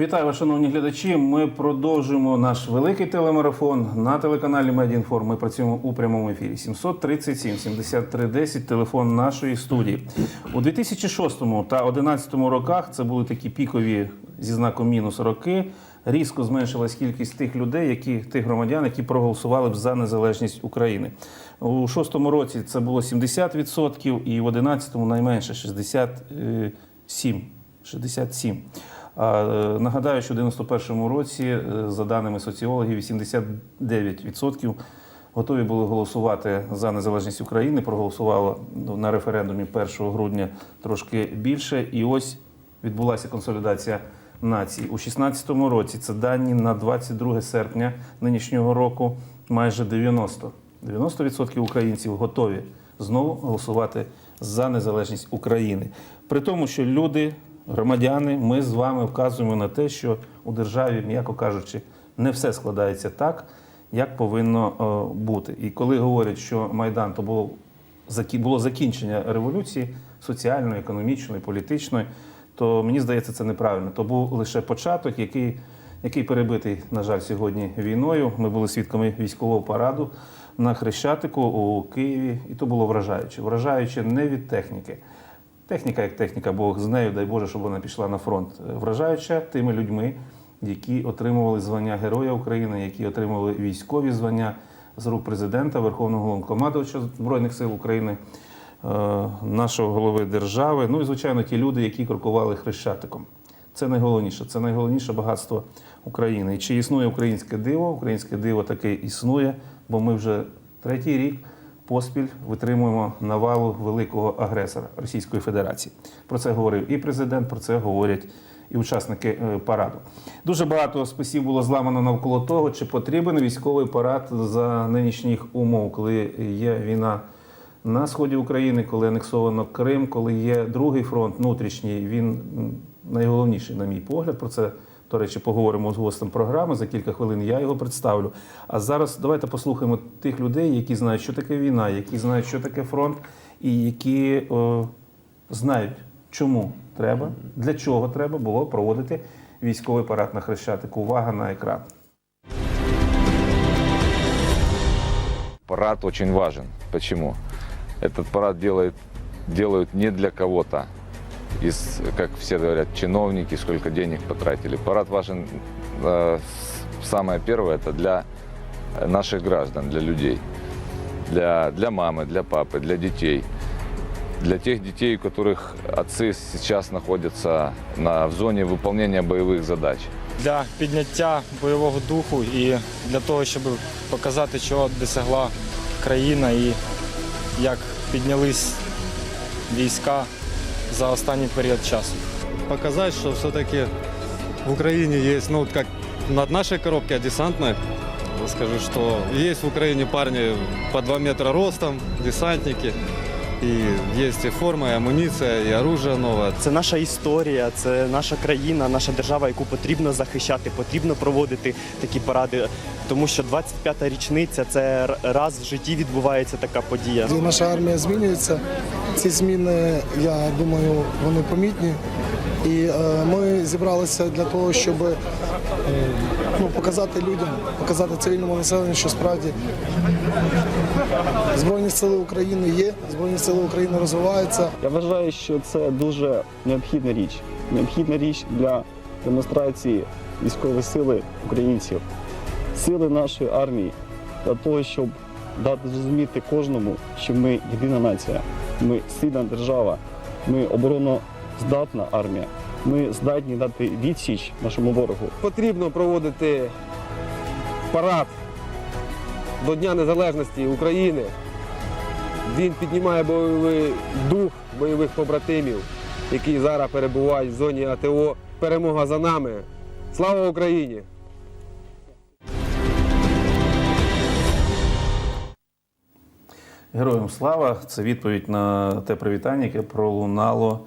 Вітаю шановні глядачі. Ми продовжуємо наш великий телемарафон на телеканалі Медіінформ. Ми працюємо у прямому ефірі. 737 73 10 телефон нашої студії. У 2006 та 2011 роках це були такі пікові зі знаком мінус роки. Різко зменшилась кількість тих людей, які тих громадян, які проголосували б за незалежність України. У шостому році це було 70%, і в 11-му найменше 67. 67. Е, Нагадаю, що в 91-му році, е, за даними соціологів, 89% готові були голосувати за незалежність України. Проголосувало ну, на референдумі 1 грудня трошки більше. І ось відбулася консолідація нації. У 16-му році це дані на 22 серпня нинішнього року. Майже 90. 90% українців готові знову голосувати за незалежність України. При тому, що люди, громадяни, ми з вами вказуємо на те, що у державі, м'яко кажучи, не все складається так, як повинно е, бути. І коли говорять, що Майдан то було було закінчення революції соціальної, економічної, політичної, то мені здається, це неправильно. То був лише початок, який, який перебитий, на жаль, сьогодні війною. Ми були свідками військового параду на Хрещатику у Києві, і то було вражаюче. Вражаюче не від техніки. Техніка як техніка, Бог з нею, дай Боже, щоб вона пішла на фронт. Е, Вражаюча тими людьми, які отримували звання Героя України, які отримували військові звання з рук президента, Верховного Головнокомандувача Збройних сил України, е, нашого голови держави. Ну і звичайно, ті люди, які крокували хрещатиком. Це найголовніше. Це найголовніше багатство України. І чи існує українське диво? Українське диво таке існує, бо ми вже третій рік поспіль витримуємо навалу великого агресора Російської Федерації. Про це говорив і президент, про це говорять і учасники е, параду. Дуже багато списів було зламано навколо того, чи потрібен військовий парад за нинішніх умов, коли є війна на сході України, коли анексовано Крим, коли є другий фронт внутрішній. Він найголовніший, на мій погляд. Про це до речі, поговоримо з гостем програми. За кілька хвилин я його представлю. А зараз давайте послухаємо тих людей, які знають, що таке війна, які знають, що таке фронт, і які о, знають, чому треба, для чого треба було проводити військовий парад на Хрещатику. Увага на екран. Парад очень важен. Почему? Этот парад делает, делают не для кого-то Из, как все говорят, чиновники, сколько денег потратили. Парад важен, э, с- самое первое, это для наших граждан, для людей. Для, для мамы, для папы, для детей. Для тех детей, у которых отцы сейчас находятся на, в зоне выполнения боевых задач. для підняття бойового духу і для того, щоб показати, чого досягла країна і як піднялись війська за останній період часу. показать, что все-таки в Украине есть, ну, вот как над нашей коробкой десантной, скажу, что есть в Украине парни по 2 метра ростом, десантники, и есть и форма, и амуниция, и оружие новое. Це наша історія, це наша країна, наша держава, яку потрібно захищати, потрібно проводити такі паради. Тому що 25-та річниця це раз в житті відбувається така подія. І Наша армія змінюється. Ці зміни, я думаю, вони помітні. І е, ми зібралися для того, щоб е, ну, показати людям, показати цивільному населенню, що справді Збройні сили України є, Збройні сили України розвиваються. Я вважаю, що це дуже необхідна річ. Необхідна річ для демонстрації військової сили українців, сили нашої армії, для того, щоб дати зрозуміти кожному, що ми єдина нація, ми сильна держава, ми обороноздатна армія. Ми здатні дати відсіч нашому ворогу. потрібно проводити парад до Дня Незалежності України. Він піднімає бойовий дух бойових побратимів, які зараз перебувають в зоні АТО. Перемога за нами. Слава Україні! Героям слава! Це відповідь на те привітання, яке пролунало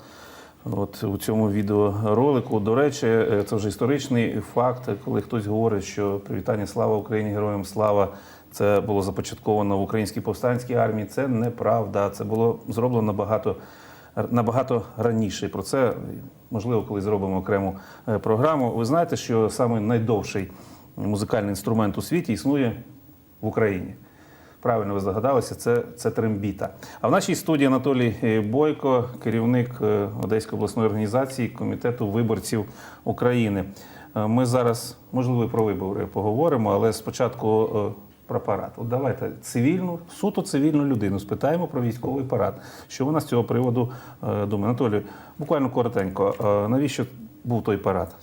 от у цьому відеоролику. До речі, е, це вже історичний факт, коли хтось говорить, що привітання слава Україні, героям слава. Це було започатковано в українській повстанській армії. Це неправда. Це було зроблено набагато набагато раніше. Про це можливо, коли зробимо окрему е, програму. Ви знаєте, що саме найдовший музикальний інструмент у світі існує в Україні. Правильно ви здогадалися, це, це трембіта. А в нашій студії Анатолій е, Бойко, керівник е, Одеської обласної організації комітету виборців України. Е, Ми зараз, можливо, про вибори поговоримо, але спочатку про парад. От давайте цивільну, суто цивільну людину спитаємо про військовий парад. Що вона з цього приводу думає? Анатолій, буквально коротенько, навіщо був той парад?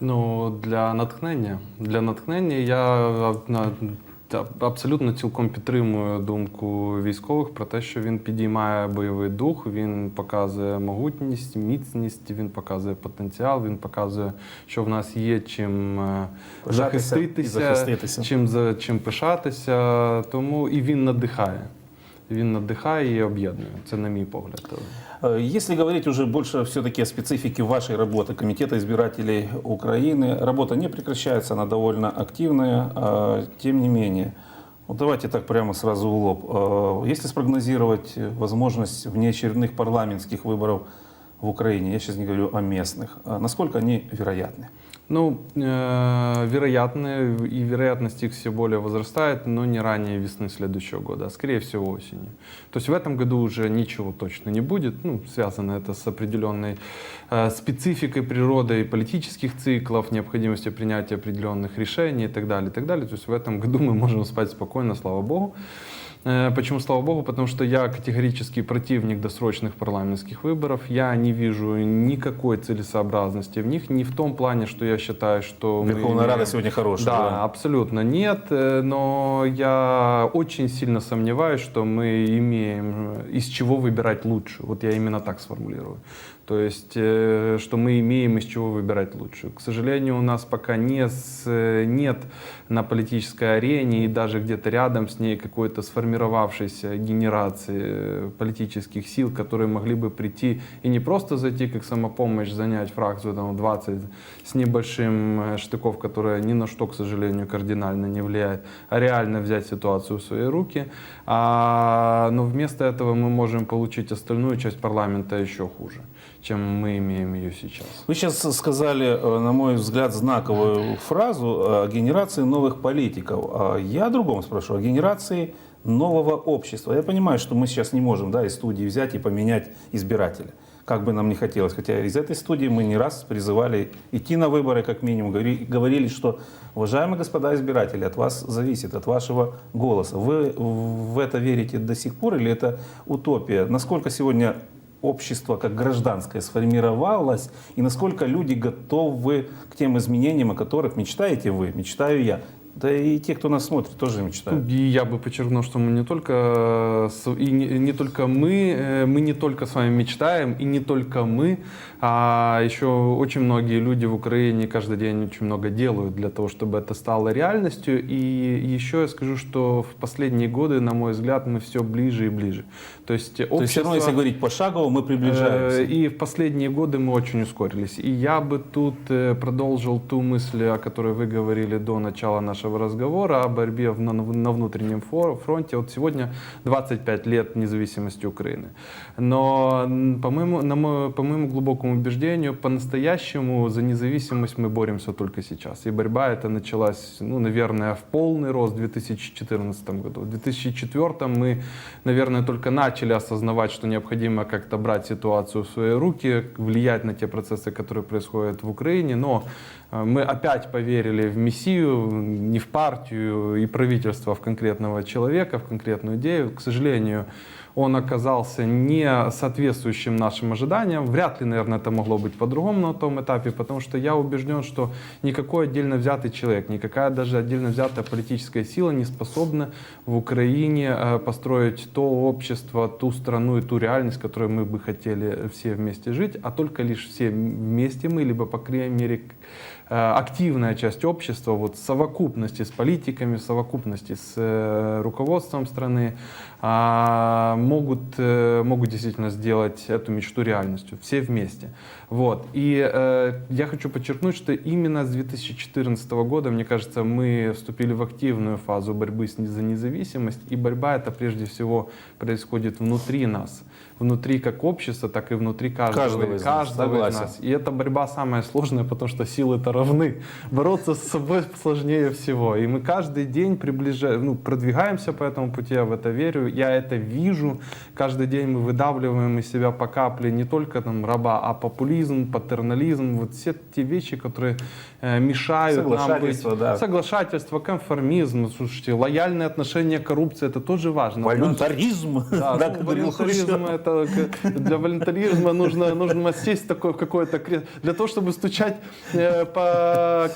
Ну, для натхнення. Для натхнення я абсолютно цілком підтримую думку військових про те, що він підіймає бойовий дух, він показує могутність, міцність, він показує потенціал, він показує, що в нас є чим е, захиститися, захиститися. чим чим пишатися. Тому і він надихає Він надихає і об'єднує. Це на мій погляд. Э, Если говорить уже больше все-таки о специфике вашей работы, Комитета избирателей Украины, работа не прекращается, она довольно активная, а, тем не менее. Вот давайте так прямо сразу в лоб. Э, Если спрогнозировать возможность внеочередных парламентских выборов в Украине, я сейчас не говорю о местных, а насколько они вероятны? Ну, э, вероятно, и вероятность их все более возрастает, но не ранее весны следующего года, а скорее всего осенью. То есть в этом году уже ничего точно не будет. Ну, связано это с определенной э, спецификой природы и политических циклов, необходимостью принятия определенных решений и так далее, и так далее. То есть в этом году мы можем спать спокойно, слава богу. Э, Почему, слава богу? Потому что я категорический противник досрочных парламентских выборов. Я не вижу никакой целесообразности в них. Не в том плане, что я считаю, что... Верховная Рада сегодня хорошая. Да, абсолютно нет. э, Но я очень сильно сомневаюсь, что мы имеем э, из чего выбирать лучше. Вот я именно так сформулирую. То есть, что мы имеем из чего выбирать лучше. К сожалению, у нас пока не с- нет на политической арене и даже где-то рядом с ней какой-то сформировавшейся генерации э, политических сил, которые могли бы прийти и не просто зайти как самопомощь, занять фракцию там, в 20 с небольшим э, штыков, которая ни на что, к сожалению, кардинально не влияет, а реально взять ситуацию в свои руки. А, но вместо этого мы можем получить остальную часть парламента еще хуже, чем мы имеем ее сейчас. Вы сейчас сказали, э, на мой взгляд, знаковую фразу о генерации новых политиков. А Я о другом спрошу, о генерации нового общества. Я понимаю, что мы сейчас не можем да, из студии взять и поменять избирателя, как бы нам не хотелось. Хотя из этой студии мы не раз призывали идти на выборы, как минимум, говори- говорили, что, уважаемые господа избиратели, от вас зависит, от вашего голоса. Вы в это верите до сих пор или это утопия? Насколько сегодня общество как гражданское сформировалось и насколько люди готовы к тем изменениям, о которых мечтаете вы, мечтаю я. Да и те, кто нас смотрит, тоже мечтают. И я бы подчеркнул, что мы не только э, и не, не только мы, э, мы не только с вами мечтаем, и не только мы, а еще очень многие люди в Украине каждый день очень много делают для того, чтобы это стало реальностью. И еще я скажу, что в последние годы, на мой взгляд, мы все ближе и ближе. То есть То есть все равно, если говорить пошагово, мы приближаемся. Э, И в последние годы мы очень ускорились. И я бы тут продолжил ту мысль, о которой вы говорили до начала нашего разговора, о борьбе на, внутреннем фронте. Вот сегодня 25 лет независимости Украины. Но по моему, на мо- по моему глубокому убеждению, по-настоящему за независимость мы боремся только сейчас. И борьба эта началась, ну, наверное, в полный рост в 2014 году. В 2004 мы, наверное, только начали осознавать, что необходимо как-то брать ситуацию в свои руки, влиять на те процессы, которые происходят в Украине. Но мы опять поверили в Мессию, не в партию и правительство, а в конкретного человека, в конкретную идею. К сожалению, он оказался не соответствующим нашим ожиданиям. Вряд ли, наверное, это могло быть по-другому на том этапе, потому что я убежден, что никакой отдельно взятый человек, никакая даже отдельно взятая политическая сила не способна в Украине э, построить то общество, ту страну и ту реальность, в которой мы бы хотели все вместе жить, а только лишь все вместе мы, либо, по крайней мере, активная часть общества, вот в совокупности с политиками, в совокупности с э, руководством страны, а, могут, э, могут действительно сделать эту мечту реальностью, все вместе. Вот. И э, я хочу подчеркнуть, что именно с 2014 года, мне кажется, мы вступили в активную фазу борьбы за независимость, и борьба это прежде всего происходит внутри нас, внутри как общества, так и внутри каждого, Каждого из нас, каждого из согласен. нас. И эта борьба самая сложная, потому что силы-то равны. Бороться с собой сложнее всего. И мы каждый день приближаем, ну, продвигаемся по этому пути, я в это верю, я это вижу. Каждый день мы выдавливаем из себя по капле не только там раба, а популизм, патернализм, вот все те вещи, которые э, мешают нам быть. Соглашательство, да. Соглашательство, конформизм, слушайте, лояльное отношение к коррупции, это тоже важно. Волюнтаризм, Да, да, ну, волюнтаризм это для волюнтаризма нужно нужно сесть такое в какое-то кресло для того, чтобы стучать э, по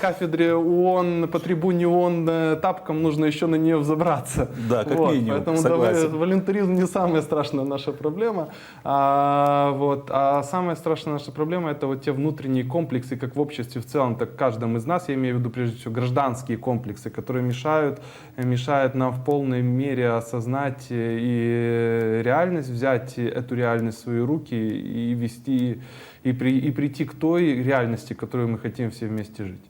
кафедре ООН, по трибуне ООН э, тапком, нужно еще на нее взобраться. Да, как минимум, Поэтому согласен. да, волюнтаризм не самая страшная наша проблема. А, вот, а самая страшная наша проблема это вот те внутренние комплексы, как в обществе в целом, так в каждом из нас, я имею в виду прежде всего гражданские комплексы, которые мешают, мешают нам в полной мере осознать э, и реальность, взять эту реальность в свои руки и вести, и, при, и прийти к той реальности, в которой мы хотим все вместе жить.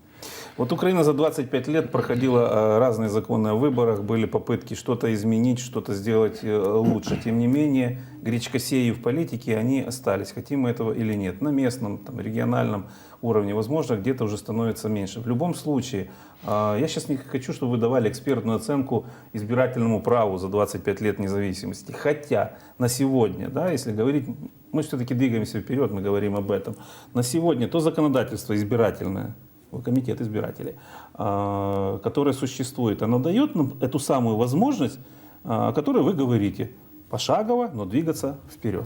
Вот Украина за 25 лет проходила э, разные законы о выборах, были попытки что-то изменить, что-то сделать э, лучше. Тем не менее, гречкосеи в политике, они остались, хотим мы этого или нет. На местном, там, региональном уровне, возможно, где-то уже становится меньше. В любом случае, э, я сейчас не хочу, чтобы вы давали экспертную оценку избирательному праву за 25 лет независимости. Хотя на сегодня, да, если говорить, мы все-таки двигаемся вперед, мы говорим об этом. На сегодня то законодательство избирательное, комитет избирателей, который существует, оно дает нам эту самую возможность, о которой вы говорите, пошагово, но двигаться вперед.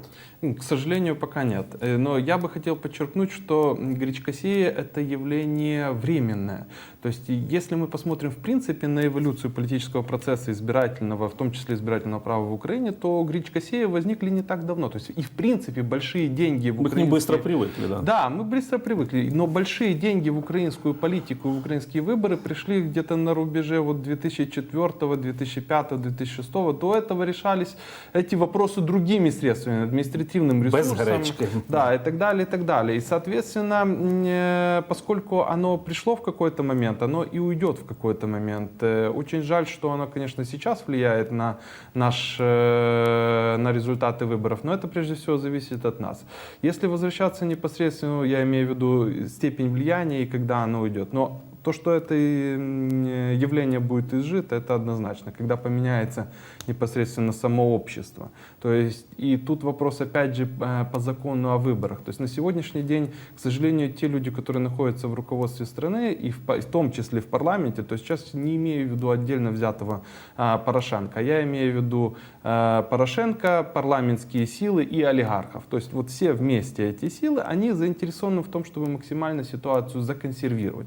К сожалению, пока нет. Э, Но я бы хотел подчеркнуть, что гречкосея – это явление временное. То есть, если мы посмотрим в принципе на эволюцию политического процесса избирательного, в том числе избирательного права в Украине, то гречкосея возникли не так давно. То есть, и в принципе большие деньги в Мы к ним быстро украинские- привыкли, да. Да, мы быстро привыкли. Но большие деньги в украинскую политику, в украинские выборы пришли где-то на рубеже вот 2004, 2005, 2006. До этого решались эти вопросы другими средствами, административным Без ресурсом. гречки. Да, и так далее, и так далее. И, соответственно, э, поскольку оно пришло в какой-то момент, оно и уйдет в какой-то момент. Э, Очень жаль, что оно, конечно, сейчас влияет на, наш, э, на результаты выборов, но это прежде всего зависит от нас. Если возвращаться непосредственно, я имею в виду степень влияния и когда оно уйдет. Но то, что это явление будет изжито, это однозначно, когда поменяется непосредственно само общество. То есть, и тут вопрос, опять же, э, по закону о выборах. То есть на сегодняшний день, к сожалению, те люди, которые находятся в руководстве страны, и в, в том числе в парламенте, то есть сейчас не имею в виду отдельно взятого а, Порошенко, а я имею в виду э, Порошенко, парламентские силы и олигархов. То есть вот все вместе эти силы, они заинтересованы в том, чтобы максимально ситуацию законсервировать.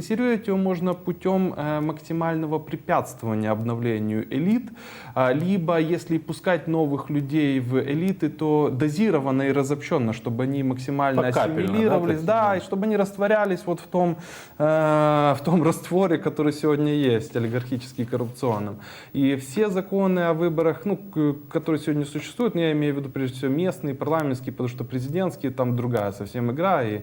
Законсервировать ее можно путем э, максимального препятствования обновлению элит, а, либо если пускать новых людей в элиты, то дозированно и разобщенно, чтобы они максимально Покапельно, да, ассимилировались, да, такие? и чтобы они растворялись вот в том, э, в том растворе, который сегодня есть, олигархический, коррупционным. И все законы о выборах, ну, которые сегодня существуют, ну, я имею в виду прежде всего местные, парламентские, потому что президентские там другая совсем игра, и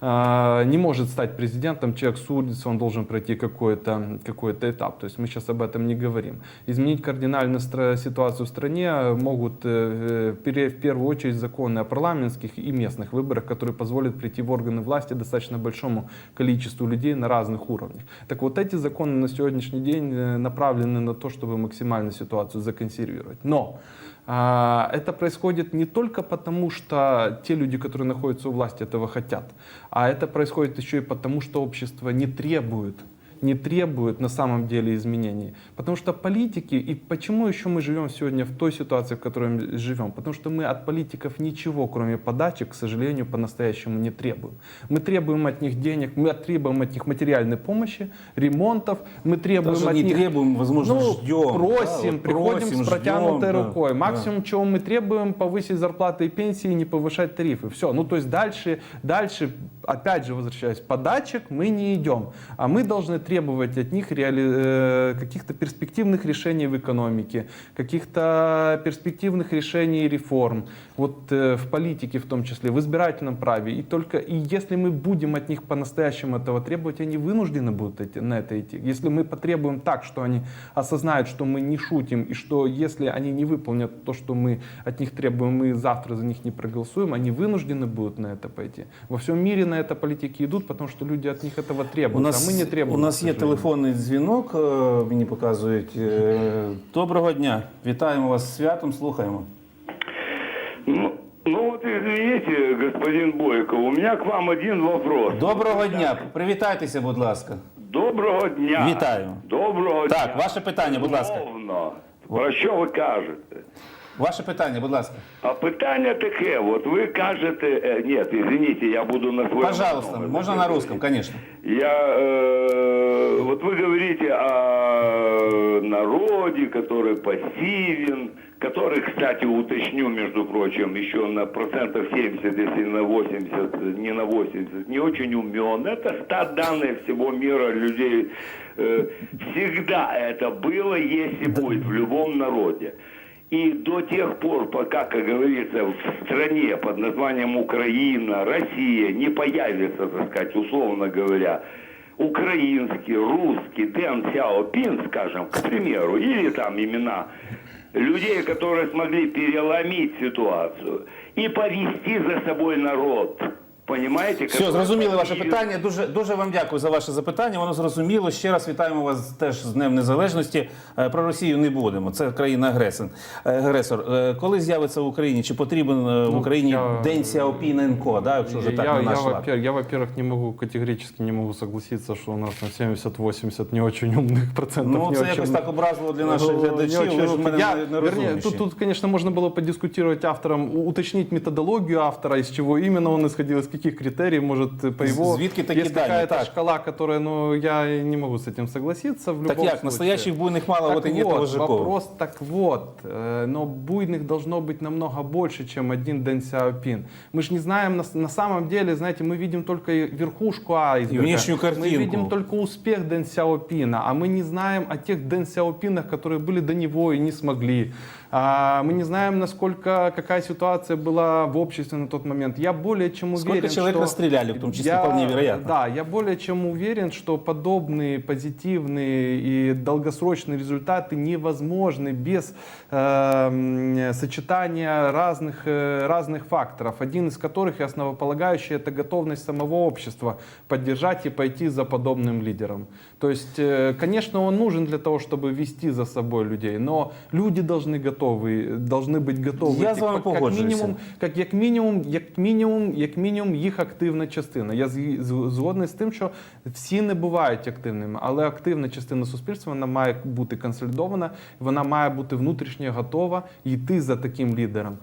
э, не может стать президентом человек с улицы, он должен пройти какой-то какой этап. То есть мы сейчас об этом не говорим. Изменить кардинально стра- ситуацию в стране могут э, в пере- в первую очередь законы о парламентских и местных выборах, которые позволят прийти в органы власти достаточно большому количеству людей на разных уровнях. Так вот эти законы на сегодняшний день э, направлены на то, чтобы максимально ситуацию законсервировать. Но а, это происходит не только потому, что те люди, которые находятся у власти, этого хотят, а это происходит еще и потому, что общество не требует не требует на самом деле изменений. Потому что политики, и почему еще мы живем сегодня в той ситуации, в которой мы живем? Потому что мы от политиков ничего, кроме подачи, к сожалению, по-настоящему не требуем. Мы требуем от них денег, мы требуем от них материальной помощи, ремонтов, мы требуем Даже от не них... требуем, возможно, Ну, ждем. Просим, да, вот приходим просим, с протянутой ждем, да, рукой. да. Максимум, чего мы требуем, повысить зарплаты и пенсии, не повышать тарифы. Все. Ну, то есть дальше, дальше опять же, возвращаясь, податчик, мы не идем. А мы должны требовать от них реали- э, каких-то перспективных решений в экономике, каких-то перспективных решений и реформ, вот э, в политике в том числе, в избирательном праве. И только и если мы будем от них по-настоящему этого требовать, они вынуждены будут идти- на это идти. Если мы потребуем так, что они осознают, что мы не шутим, и что если они не выполнят то, что мы от них требуем, мы завтра за них не проголосуем, они вынуждены будут на это пойти. Во всем мире на это политики идут, потому что люди от них этого требуют, У нас, а мы не требуем. у нас к є сожалению. телефонний дзвінок, е, мені показують. Е, Доброго дня. Вітаємо вас з святом, слухаємо. Ну, ну вот извините, господин Бойков, у меня к вам один вопрос. Доброго дня. Привітайтеся, будь ласка. Доброго дня. Вітаю. Доброго Так, дня. ваше питання, будь ласка. Мовно. Про що ви кажете? Ваше питання, будь ласка. А питання таке, от ви кажете, е, ні, извините, я буду на своем Пожалуйста, можно языке на русском, конечно. Я, э, вот вы говорите о народе, который пассивен, который, кстати, уточню, между прочим, еще на процентов 70, если на 80, не на 80, не очень умен. Это стат данные всего мира людей. Э, всегда это было, есть и будет в любом народе. И до тех пор, пока, как говорится, в стране под названием Украина, Россия не появится, так сказать, условно говоря, украинский, русский Дэн Сяопин, скажем, к примеру, или там имена людей, которые смогли переломить ситуацию и повести за собой народ. Понимаете? Все, который зрозуміли ваше повинен- питання. Дуже дуже вам дякую за ваше запитання. Воно зрозуміло. Ще раз вітаємо вас теж з Днем Незалежності. Е, Про Росію не будемо. Це країна агресор. Агресор. Е, Коли з'явиться в Україні? Чи потрібен е, в Україні Ну, я- День Сяопіненко? Да, якщо вже так я, на я, наш лад? во-первых, я, во-первых, не могу, категорически не могу согласиться, что у нас на 70-80 не очень умных процентов. Ну, не це очень якось умных. так образливо для наших Ну, не глядачів. очень Ви ж в умных. мене Я- не- не вернее, розумніші. тут, тут, конечно, можно было подискутировать автором, у- уточнить методологию автора, из чего именно он исходил, из каких критериев, может, по З- его... звідки такі Есть дані, какая-то так. шкала, которая, ну, я не могу с этим согласиться. В Так любом як, случае. настоящих буйних мало, Так вот и нет вот, Жикова. вопрос так вот, э, но буйных должно быть намного больше, чем один Дэн Сяопин. Мы же не знаем, на, на самом деле, знаете, мы видим только и верхушку айсберга. И внешнюю картинку. Мы видим только успех Дэн Сяопина, а мы не знаем о тех Дэн Сяопинах, которые были до него и не смогли. А, мы не знаем, насколько, какая ситуация была в обществе на тот момент. Я более чем уверен, Сколько человек что... расстреляли, в том числе, Я- вполне вероятно. Да, я более чем уверен, что подобные позитивные и долгосрочные результаты невозможны без э, м, сочетания разных, э, разных факторов, один из которых и основополагающий это готовность самого общества поддержать и пойти за подобным лидером. То есть, э, конечно, он нужен для того, чтобы вести за собой людей, но люди должны готовы, должны быть готовы. Я идти, з вами как- как погоджуюся. мінімум як, як мінімум, як мінімум, як мінімум, Їх активна частина. Я згодний з тим, що всі не бувають активними, але активна частина суспільства вона має бути консолідована, вона має бути внутрішньо готова йти за таким лідером.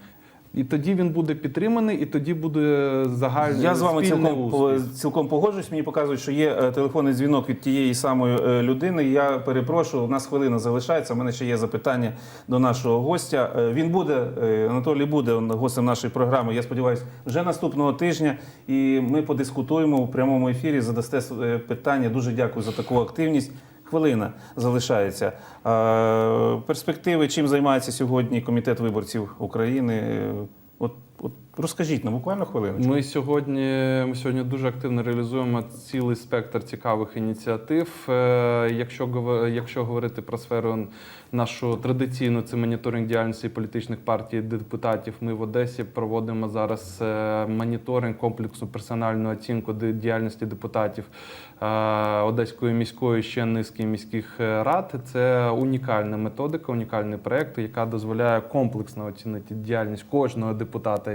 І тоді він буде підтриманий, і тоді буде загальний Я з вами спільний цілком, по- цілком погоджуюсь. Мені показують, що є е, телефонний дзвінок від тієї самої е, людини. Я перепрошую, у нас хвилина залишається. У мене ще є запитання до нашого гостя. Е, Він буде, е, Анатолій буде гостем нашої програми. Я сподіваюся, вже наступного тижня. І ми подискутуємо у прямому ефірі. Задасте е, питання. Дуже дякую за таку активність. Хвилина залишається. Е, Перспективи, чим займається сьогодні комітет виборців України? Е, От, розкажіть нам буквально хвилину. Ми сьогодні, ми сьогодні дуже активно реалізуємо цілий спектр цікавих ініціатив. Е, Якщо, якщо говорити про сферу нашу традиційну, це моніторинг діяльності політичних партій депутатів. Ми в Одесі проводимо зараз е, моніторинг комплексу персональну оцінку діяльності депутатів е, Одеської міської ще низки міських рад. Це унікальна методика, унікальний проект, яка дозволяє комплексно оцінити діяльність кожного депутата.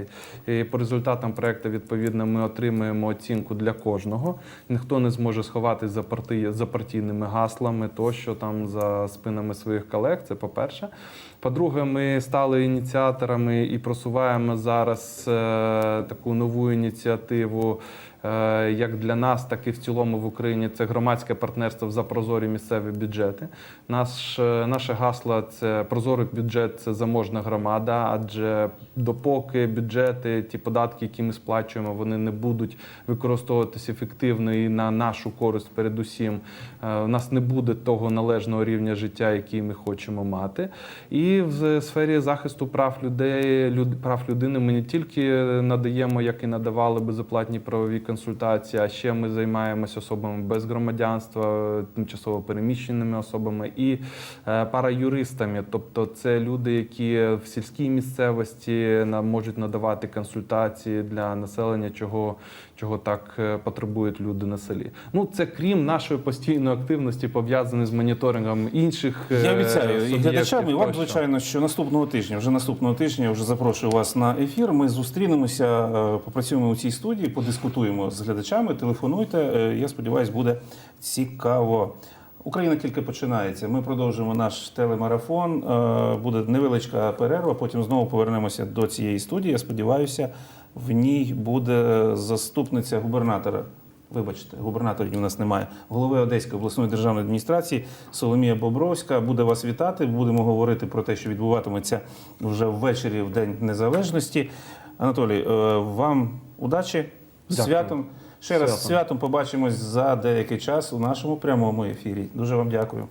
І по результатам проекту, відповідно, ми отримуємо оцінку для кожного. Ніхто не зможе сховатись за парти... за партійними гаслами, тощо там за спинами своїх колег. Це по-перше. По-друге, ми стали ініціаторами і просуваємо зараз е, таку нову ініціативу як для нас, так і в цілому в Україні, це громадське партнерство за прозорі місцеві бюджети. Наш, е, наше гасло це прозорий бюджет, це заможна громада, адже допоки бюджети, ті податки, які ми сплачуємо, вони не будуть використовуватися ефективно і на нашу користь, передусім, е, у нас не буде того належного рівня життя, який ми хочемо мати. І в сфері захисту прав людей, люд, прав людини ми не тільки надаємо, як і надавали безоплатні правові консультації, а ще ми займаємося особами без громадянства, тимчасово переміщеними особами і е, параюристами. Тобто це люди, які в сільській місцевості можуть надавати консультації для населення, чого, чого так е, потребують люди на селі. Ну це крім нашої постійної активності, пов'язаної з моніторингом інших е, Я обіцяю і глядачам, і вам, звичайно, що наступного тижня, вже наступного тижня, я вже запрошую вас на ефір. Ми зустрінемося, е, попрацюємо у цій студії, подискутуємо з глядачами. Телефонуйте. Я сподіваюся, буде цікаво. Україна тільки починається. Ми продовжуємо наш телемарафон. Буде невеличка перерва. Потім знову повернемося до цієї студії. Я сподіваюся, в ній буде заступниця губернатора. Вибачте, губернаторів у нас немає. Голови Одеської обласної державної адміністрації Соломія Бобровська буде вас вітати. Будемо говорити про те, що відбуватиметься вже ввечері в День Незалежності. Анатолій, е, вам удачі Дякую. святом. Ще раз Святом. святом побачимось за деякий час у нашому прямому ефірі. Дуже вам дякую.